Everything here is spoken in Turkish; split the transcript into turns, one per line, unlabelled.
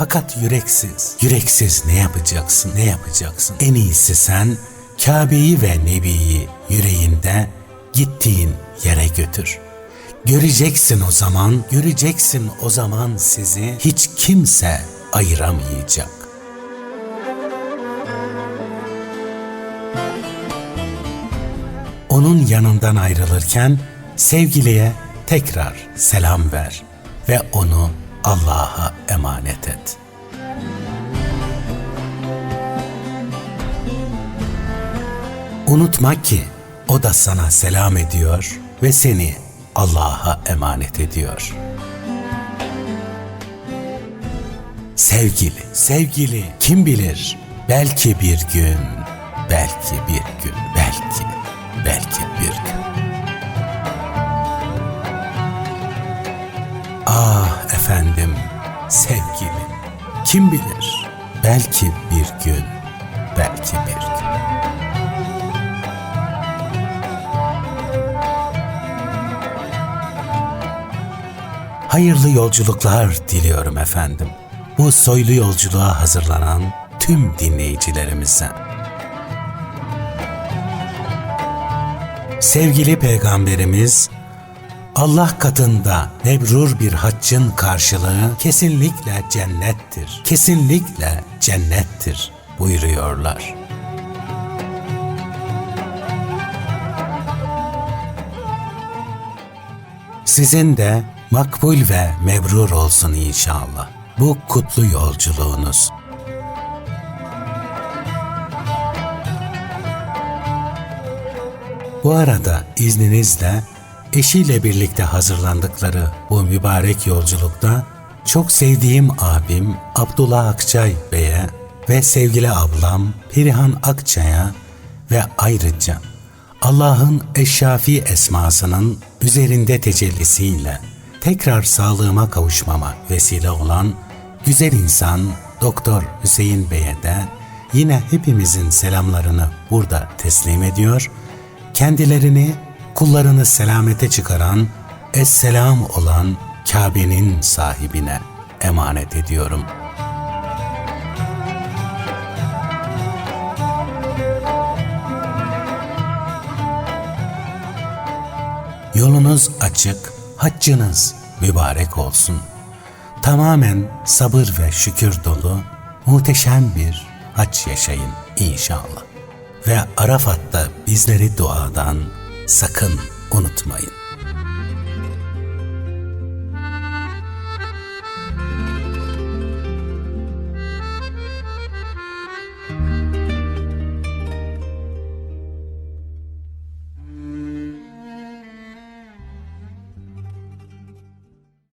Fakat yüreksiz. Yüreksiz ne yapacaksın, ne yapacaksın? En iyisi sen Kabe'yi ve Nebi'yi yüreğinde gittiğin yere götür. Göreceksin o zaman, göreceksin o zaman sizi hiç kimse ayıramayacak. Onun yanından ayrılırken sevgiliye tekrar selam ver ve onu Allah'a emanet et. Unutma ki o da sana selam ediyor ve seni Allah'a emanet ediyor. Sevgili, sevgili kim bilir belki bir gün, belki bir gün, belki, belki sevgili kim bilir belki bir gün, belki bir gün. Hayırlı yolculuklar diliyorum efendim. Bu soylu yolculuğa hazırlanan tüm dinleyicilerimize. Sevgili Peygamberimiz, Allah katında mebrur bir haccın karşılığı kesinlikle cennettir. Kesinlikle cennettir buyuruyorlar. Sizin de makbul ve mebrur olsun inşallah. Bu kutlu yolculuğunuz. Bu arada izninizle eşiyle birlikte hazırlandıkları bu mübarek yolculukta çok sevdiğim abim Abdullah Akçay Bey'e ve sevgili ablam Perihan Akçay'a ve ayrıca Allah'ın Eşşafi esmasının üzerinde tecellisiyle tekrar sağlığıma kavuşmama vesile olan güzel insan Doktor Hüseyin Bey'e de yine hepimizin selamlarını burada teslim ediyor. Kendilerini kullarını selamete çıkaran, Esselam olan Kabe'nin sahibine emanet ediyorum. Yolunuz açık, haccınız mübarek olsun. Tamamen sabır ve şükür dolu, muhteşem bir hac yaşayın inşallah. Ve Arafat'ta bizleri duadan sakın unutmayın.